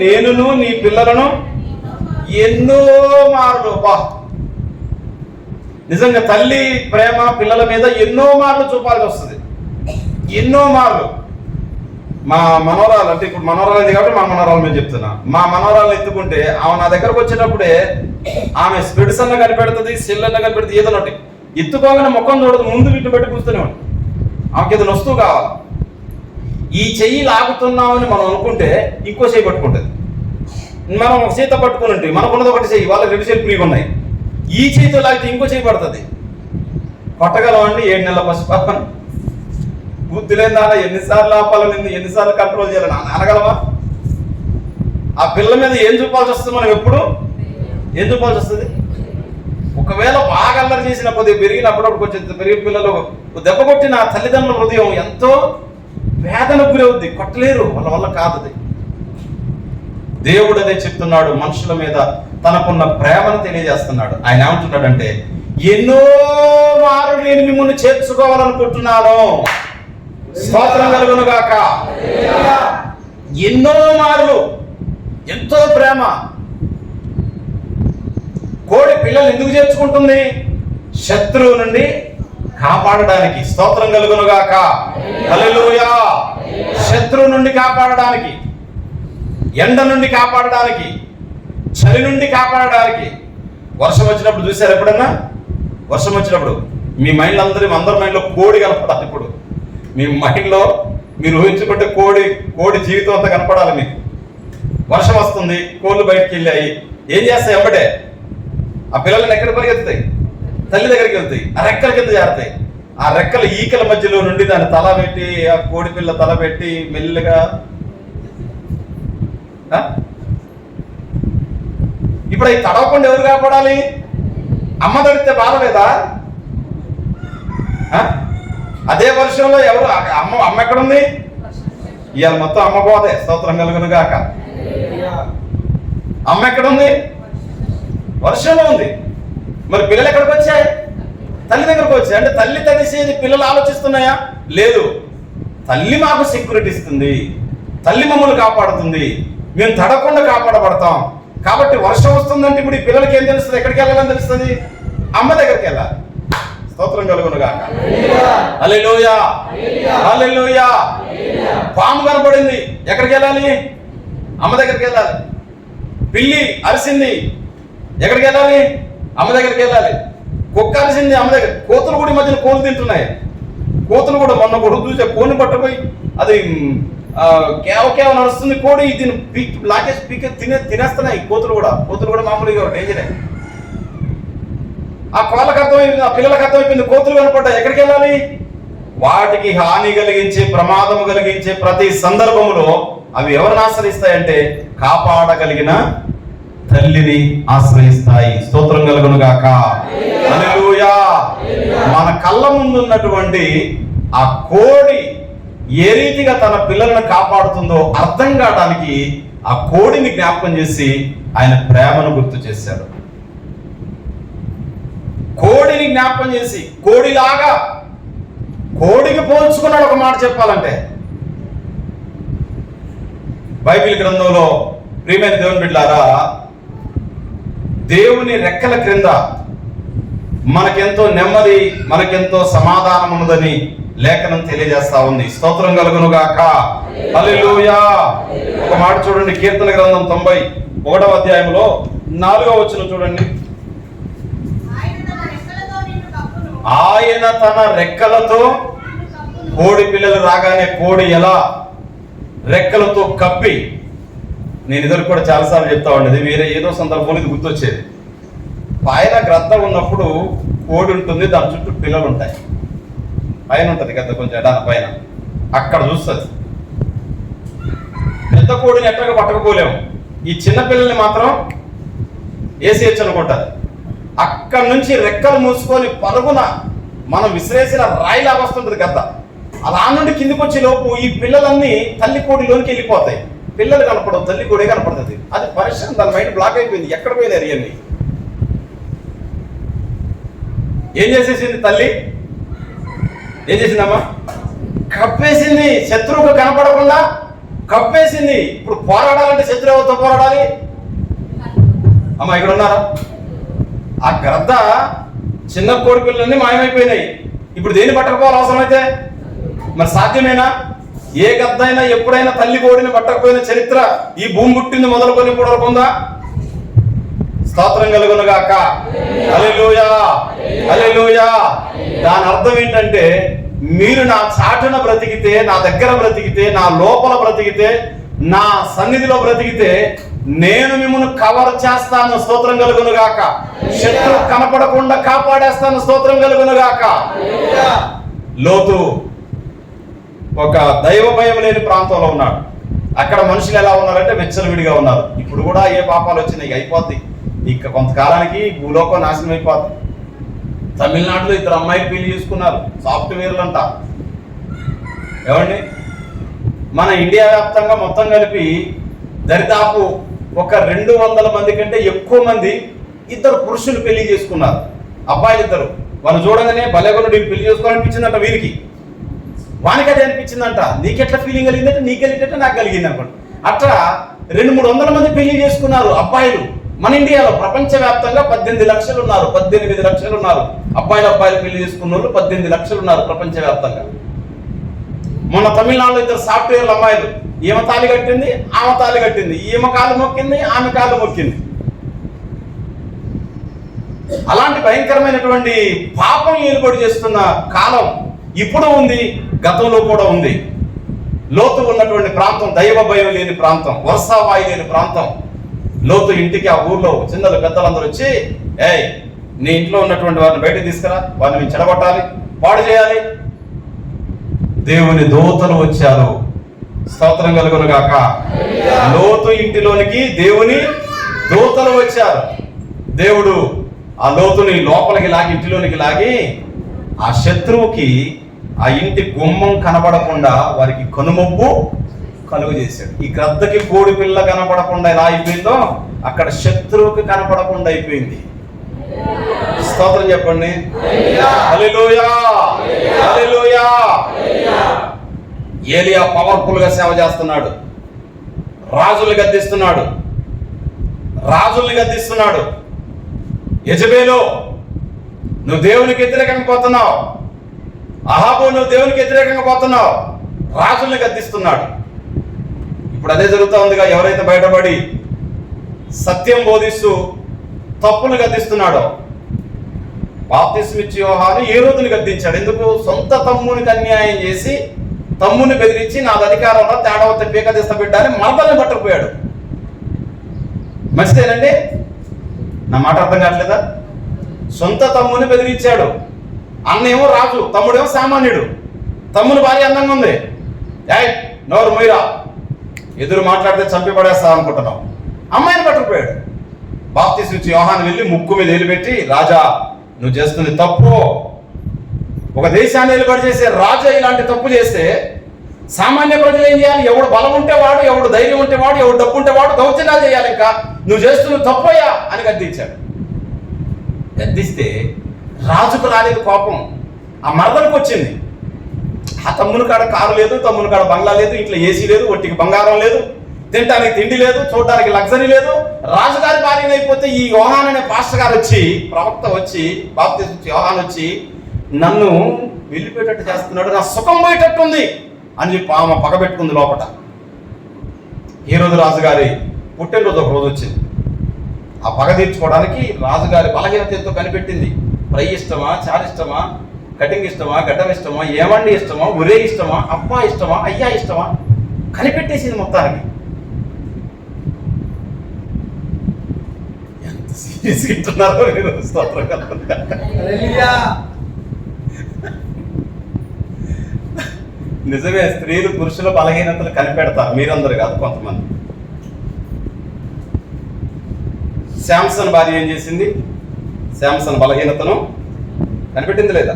నేనును నీ పిల్లలను ఎన్నో మార్లు బా నిజంగా తల్లి ప్రేమ పిల్లల మీద ఎన్నో మార్లు చూపాల్సి వస్తుంది. ఎన్నో మార్లు. మా మనోరాలు అంటే ఇప్పుడు మనోరాలు ఇది కాబట్టి మా మనోరాలు మీద చెప్తున్నా. మా మనోరాలు ఎత్తుకుంటే ఆమె నా దగ్గరకు వచ్చేటప్పుడే ఆమె స్పిడ్స్ అన్న కనిపెడుతుంది సెల్ అన్న కనిపెడుతుంది ఏదో ఒకటి. ఎత్తుకోగానే ముఖం చూడదు ముందు విట్టు పెట్టి కూర్చునే ఆమెకి ఏదైనా వస్తువు కావాలి? ఈ చెయ్యి లాగుతున్నామని మనం అనుకుంటే ఇంకో చెయ్యి పట్టుకుంటుంది. మనం ఒక చేత పట్టుకుని ఉంటే మనకున్నది ఒకటి చెయ్యి వాళ్ళకి రెండు చేతులు మీకు ఉన్నాయి ఈ చేతితో లాగితే ఇంకో చేయి పడుతుంది. కొట్టగలమండి ఏడు నెలల పసిపాపను బుద్ధి లేని నాన్న ఎన్నిసార్లు ఆపాలని ఎన్నిసార్లు కంట్రోల్ చేయాలి నాన్న అనగలవా? ఆ పిల్ల మీద ఏం చూపాల్సి వస్తుంది మనం ఎప్పుడు? ఏం చూపాల్సి వస్తుంది? ఒకవేళ బాగా అల్లరి చేసినప్పుడు పెరిగినప్పుడు కొంచెం పెరిగిన పిల్లలు దెబ్బ కొట్టిన తల్లిదండ్రుల హృదయం ఎంతో వేదనకు గురవుద్ది కొట్టలేరు వాళ్ళ వల్ల కాదు దేవుడు అదే చెప్తున్నాడు మనుషుల మీద తనకున్న ప్రేమను తెలియజేస్తున్నాడు. ఆయన ఏమంటున్నాడంటే ఎన్నో మారు నేను మిమ్మల్ని చేర్చుకోవాలనుకుంటున్నాను. స్తోత్రం కలుగును గాక ఎన్నో మారు ఎంతో ప్రేమ. కోడి పిల్లలు ఎందుకు చేర్చుకుంటుంది? శత్రువు నుండి కాపాడడానికి స్తోత్రం కలుగును గాక హల్లెలూయా. శత్రువు నుండి కాపాడడానికి ఎండ నుండి కాపాడడానికి చలి నుండి కాపాడడానికి. వర్షం వచ్చినప్పుడు చూసారు ఎప్పుడన్నా? వర్షం వచ్చినప్పుడు మీ మైండ్ అందరి అందరి మైండ్లో కోడి కనపడాలి ఇప్పుడు. మీ మైండ్లో మీరు ఊహించుకుంటే కోడి కోడి జీవితం అంతా కనపడాలి మీకు. వర్షం వస్తుంది కోళ్ళు బయటకు వెళ్ళాయి. ఏం చేస్తాయి ఎంబటే ఆ పిల్లల్ని ఎక్కడ పరిగెత్తుతాయి? తల్లి దగ్గరికి వెళ్తాయి. ఆ రెక్కల కింద జారుతాయి. ఆ రెక్కల ఈకల మధ్యలో నుండి దాన్ని తల పెట్టి ఆ కోడి పిల్ల తల పెట్టి మెల్లగా ఇప్పుడు అవి తడవకుండా ఎవరు కాపాడాలి? అమ్మ తడితే బాధ లేదా అదే వర్షంలో ఎవరు అమ్మ అమ్మ ఎక్కడుంది? ఇవాళ మొత్తం అమ్మ పోతే స్తోత్రం కలుగును గాక అమ్మ ఎక్కడుంది? వర్షంలో ఉంది. మరి పిల్లలు ఎక్కడికి వచ్చాయి? తల్లి దగ్గరకు వచ్చాయి. అంటే తల్లి తడిసేది పిల్లలు ఆలోచిస్తున్నాయా? లేదు. తల్లి మాకు సెక్యూరిటీ ఇస్తుంది. తల్లి మమ్మల్ని కాపాడుతుంది. మేము తడకుండా కాపాడబడతాం. కాబట్టి వర్షం వస్తుందంటే ఇప్పుడు ఈ పిల్లలకి ఏం తెలుస్తుంది? ఎక్కడికి వెళ్ళాలని తెలుస్తుంది? అమ్మ దగ్గరికి వెళ్ళాలి. స్తోత్రం కలుగునుగా హల్లెలూయా. హల్లెలూయా. పాము కనపడింది. ఎక్కడికి వెళ్ళాలి? అమ్మ దగ్గరికి వెళ్ళాలి. పిల్లి అరిసింది. ఎక్కడికి వెళ్ళాలి? అమ్మ దగ్గరికి వెళ్ళాలి. కుక్క అరిసింది అమ్మ దగ్గర. కోతులు కూడా మధ్యన కోలు తింటున్నాయి. కోతులు కూడా మొన్న కూడా చూసే కోని పట్టుకుపోయి అది కేవ కేవ నడుస్తుంది కోడి దీన్ని పీక్ లాకేసి పీక్ తినే తినేస్తున్నాయి కోతులు కూడా. కోతులు కూడా మామూలుగా డేంజరే ఆ కోళ్ళకి అర్థమైపోయింది ఆ పిల్లలకు అర్థమైపోయింది కోతులు కనపడ్డాయి. ఎక్కడికి వెళ్ళాలి? వాటికి హాని కలిగించే ప్రమాదం కలిగించే ప్రతి సందర్భములో అవి ఎవరిని ఆశ్రయిస్తాయంటే కాపాడగలిగిన తల్లిని ఆశ్రయిస్తాయి. స్తోత్రం కలుగును గాక మన కళ్ళ ముందు ఉన్నటువంటి ఆ కోడి ఏ రీతిగా తన పిల్లలను కాపాడుతుందో అర్థం కావడానికి ఆ కోడిని జ్ఞాపకం చేసి ఆయన ప్రేమను గుర్తు చేశాడు. కోడిని జ్ఞాపకం చేసి కోడిలాగా కోడికి పోల్చుకున్నాడు ఒక మాట చెప్పాలంటే. బైబిల్ గ్రంథంలో ప్రియమైన దేవుని బిడ్డారా దేవుని రెక్కల క్రింద మనకెంతో నెమ్మది మనకెంతో సమాధానం ఉన్నదని లేఖనం తెలియజేస్తా ఉంది. స్తోత్రం కలుగును గాక హల్లెలూయా. ఒక మాట చూడండి కీర్తన గ్రంథం తొంభై ఒకటవ అధ్యాయంలో నాలుగవ వచ్చిన చూడండి. ఆయన తన రెక్కలతో. కోడి పిల్లలు రాగానే కోడి ఎలా రెక్కలతో కప్పి నేను ఇద్దరు కూడా చాలాసార్లు చెప్తా ఉండేది వేరే ఏదో సందర్భంలో ఇది గుర్తొచ్చేది. పైన గ్రద్ద ఉన్నప్పుడు కోడి ఉంటుంది దాని చుట్టూ పిల్లలు ఉంటాయి. పైన ఉంటుంది గద్ద కొంచెం ఎడాన పైన. అక్కడ చూస్తుంది. పెద్ద కోడిని ఎట్టగా పట్టకపోలేము ఈ చిన్న పిల్లల్ని మాత్రం వేసేయచ్చు అనుకుంటారు అక్కడ నుంచి రెక్కలు మూసుకొని పరుగున మనం విసిరేసిన రాయిలాగా వస్తుంటుంది గద్ద అలా నుండి కిందికి వచ్చే లోపు ఈ పిల్లలన్నీ తల్లి కోడిలోనికి వెళ్ళిపోతాయి. పిల్లలు కనపడవు తల్లి కూడా కనపడుతుంది. అది పరిశ్రమ దాని మైండ్ బ్లాక్ అయిపోయింది. ఎక్కడ పోయినారు ఇవన్నీ? ఏం చేసేసింది తల్లి? ఏం చేసిందమ్మా? కప్పేసింది. శత్రువుకు కనపడకుండా కప్పేసింది. ఇప్పుడు పోరాడాలంటే శత్రువుతో పోరాడాలి? అమ్మ ఇక్కడ ఉన్నారా? ఆ గ్రద్ద చిన్న కోడి పిల్లలన్నీ మాయమైపోయినాయి. ఇప్పుడు దేని పట్టకపోవాలి అయితే మరి సాధ్యమేనా? ఏ గద్ద అయినా ఎప్పుడైనా తల్లి కోడిని పట్టకపోయిన చరిత్ర ఈ భూమి పుట్టింది మొదలుకొని ఇప్పుడు వరకు ఉందా స్తోత్రం కలుగునుగాక. హల్లెలూయా. హల్లెలూయా. దాని అర్థం ఏంటంటే మీరు నా చాటున బ్రతికితే నా దగ్గర బ్రతికితే నా లోపల బ్రతికితే నా సన్నిధిలో బ్రతికితే నేను మిమ్మల్ని కవర్ చేస్తాను స్తోత్రం కలుగునుగాక. శత్రువు కనపడకుండా కాపాడేస్తాను స్తోత్రం కలుగునుగాక. లోతు. ఒక దైవ భయం లేని ప్రాంతంలో ఉన్నాడు. అక్కడ మనుషులు ఎలా ఉన్నారంటే విచ్చలవిడిగా ఉన్నారు. ఇప్పుడు కూడా ఏ పాపాలు వచ్చినాయి అయిపోద్ది. ఇక కొంతకాలానికి భూలోకం నాశనం అయిపోద్ది. తమిళనాడులో ఇద్దరు అమ్మాయిలు పెళ్ళి చేసుకున్నారు. సాఫ్ట్వేర్లు అంట. ఏమండి? మన ఇండియా వ్యాప్తంగా మొత్తం కలిపి దరిదాపు ఒక రెండు వందల మంది కంటే ఎక్కువ మంది ఇద్దరు పురుషులు పెళ్ళి చేసుకున్నారు. అబ్బాయిలు ఇద్దరు వాళ్ళు చూడగానే భలేగొను పెళ్ళి చేసుకోవాలనిపించిందంట వీరికి. వానికి అది అనిపించిందంట. నీకెట్లా ఫీలింగ్ కలిగిందంటే నీకు కలిగిందంటే నాకు కలిగింది అనమాట అట్లా రెండు మూడు వందల మంది పెళ్ళి చేసుకున్నారు అబ్బాయిలు. మన ఇండియాలో ప్రపంచవ్యాప్తంగా పద్దెనిమిది లక్షలు ఉన్నారు పద్దెనిమిది లక్షలు ఉన్నారు. అబ్బాయిలు అబ్బాయిలు పెళ్ళి చేసుకున్న వాళ్ళు పద్దెనిమిది లక్షలు ఉన్నారు ప్రపంచవ్యాప్తంగా. మన తమిళనాడులో ఇద్దరు సాఫ్ట్వేర్ అమ్మాయిలు. ఈమె తాలి కట్టింది ఆమె తాళి కట్టింది. ఈమె కాలు మొక్కింది ఆమె కాలు మొక్కింది. అలాంటి భయంకరమైనటువంటి పాపం ఏలుబడి చేస్తున్న కాలం ఇప్పుడు ఉంది గతంలో కూడా ఉంది. లోతు ఉన్నటువంటి ప్రాంతం దైవ భయం లేని ప్రాంతం వర్షావాయు లేని ప్రాంతం. లోతు ఇంటికి ఆ ఊర్లో చిన్నలు పెద్దలందరూ వచ్చి ఏయ్ నీ ఇంట్లో ఉన్నటువంటి వారిని బయటకు తీసుకురా వారిని మేము చెడగొట్టాలి పాడు చేయాలి. దేవుని దూతలు వచ్చారు. స్తోత్రం కలుగును గాక లోతు ఇంటిలోనికి దేవుని దూతలు వచ్చారు. దేవుడు ఆ లోతుని లోపలికి లాగి ఇంటిలోనికి లాగి ఆ శత్రువుకి ఆ ఇంటి గుమ్మం కనబడకుండా వారికి కనుమొప్పు కలుగు చేశాడు. ఈ గ్రద్దకి కోడి పిల్ల కనపడకుండా ఎలా అయిపోయిందో అక్కడ శత్రువుకి కనపడకుండా అయిపోయింది. స్తోత్రం చెప్పండి. ఏలియా పవర్ఫుల్గా సేవ చేస్తున్నాడు. రాజులు గద్దిస్తున్నాడు. రాజుల్ని గద్దిస్తున్నాడు. యజబేలో నువ్వు దేవునికి వ్యతిరేకంగా పోతున్నావు. అహాబు నువ్వు దేవునికి వ్యతిరేకంగా పోతున్నావు. రాజుల్ని గద్దిస్తున్నాడు. ఇప్పుడు అదే జరుగుతూ ఉందిగా ఎవరైతే బయటపడి సత్యం బోధిస్తూ తప్పులు గద్దిస్తున్నాడో. బాప్తిస్మిచ్చి యోహాను ఏ రోజుని గద్దించాడు? ఎందుకు? సొంత తమ్మునికి అన్యాయం చేసి తమ్ముని బెదిరించి నాది అధికారంలో తేడా పీక తీస్తా పెట్టాలని మరదల్ని పట్టుకుపోయాడు. మంచిదేనండి? నా మాట అర్థం కావట్లేదా? సొంత తమ్ముని బెదిరించాడు. అన్నేమో రాజు తమ్ముడేమో సామాన్యుడు. తమ్ముని భార్య అందంగా ఉంది. ఏయ్ నోరు మొయ్యరా ఎదురు మాట్లాడితే చంపి పడేస్తా అనుకుంటున్నాం అమ్మాయిని పట్టుకుపోయాడు. బాప్తీసు నుంచి యోహాన్ వెళ్ళి ముక్కు మీద పెట్టి రాజా నువ్వు చేస్తుంది తప్పు. ఒక దేశాన్ని నిలబడి చేసే రాజా ఇలాంటి తప్పు చేస్తే సామాన్య ప్రజలు ఏం చేయాలి? ఎవడు బలం ఉంటే వాడు ఎవడు ధైర్యం ఉంటే వాడు ఎవడు డబ్బు ఉంటేవాడు దౌర్జన్యాలు చేయాలి ఇంకా. నువ్వు చేస్తున్న తప్పయ్యా అని గద్దించాడు. గద్దిస్తే రాజుకు రాలేదు కోపం. ఆ మరదలకు వచ్చింది. ఆ తమ్ముని కాడ కారు లేదు తమ్ముని కాడ బంగ్లా లేదు ఇంట్లో ఏసీ లేదు ఒట్టికి బంగారం లేదు తినడానికి తిండి లేదు చూడడానికి లగ్జరీ లేదు. రాజుగారి భార్య అయిపోతే ఈ యోహాన్ అనే పాస్టర్ గారు వచ్చి ప్రవక్త వచ్చి బాప్తిస్ట్ యోహాన్ వచ్చి నన్ను వెళ్ళిపోయేటట్టు చేస్తున్నాడు నా సుఖం పోయేటట్టుంది అని చెప్పి ఆమె పగబెట్టుకుంది లోపట. ఈ రోజు రాజుగారి పుట్టినరోజు ఒక రోజు వచ్చింది. ఆ పగ తీర్చుకోవడానికి రాజుగారి బలహీనత ఎంతో కనిపెట్టింది. ఫ్రై ఇష్టమా చారు ఇష్టమా కటింగ్ ఇష్టమా గడ్డం ఇష్టమా ఏమండి ఇష్టమా ఒరే ఇష్టమా అబ్బా ఇష్టమా అయ్యా ఇష్టమా? కనిపెట్టేసింది మొత్తానికి. ఎంత స్తోత్రం. నిజమే స్త్రీలు పురుషుల బలహీనతలు కనిపెడతారు. మీరందరు కాదు కొంతమంది. శాంసన్ భార్య ఏం చేసింది? శాంసన్ బలహీనతను కనిపెట్టింది లేదా?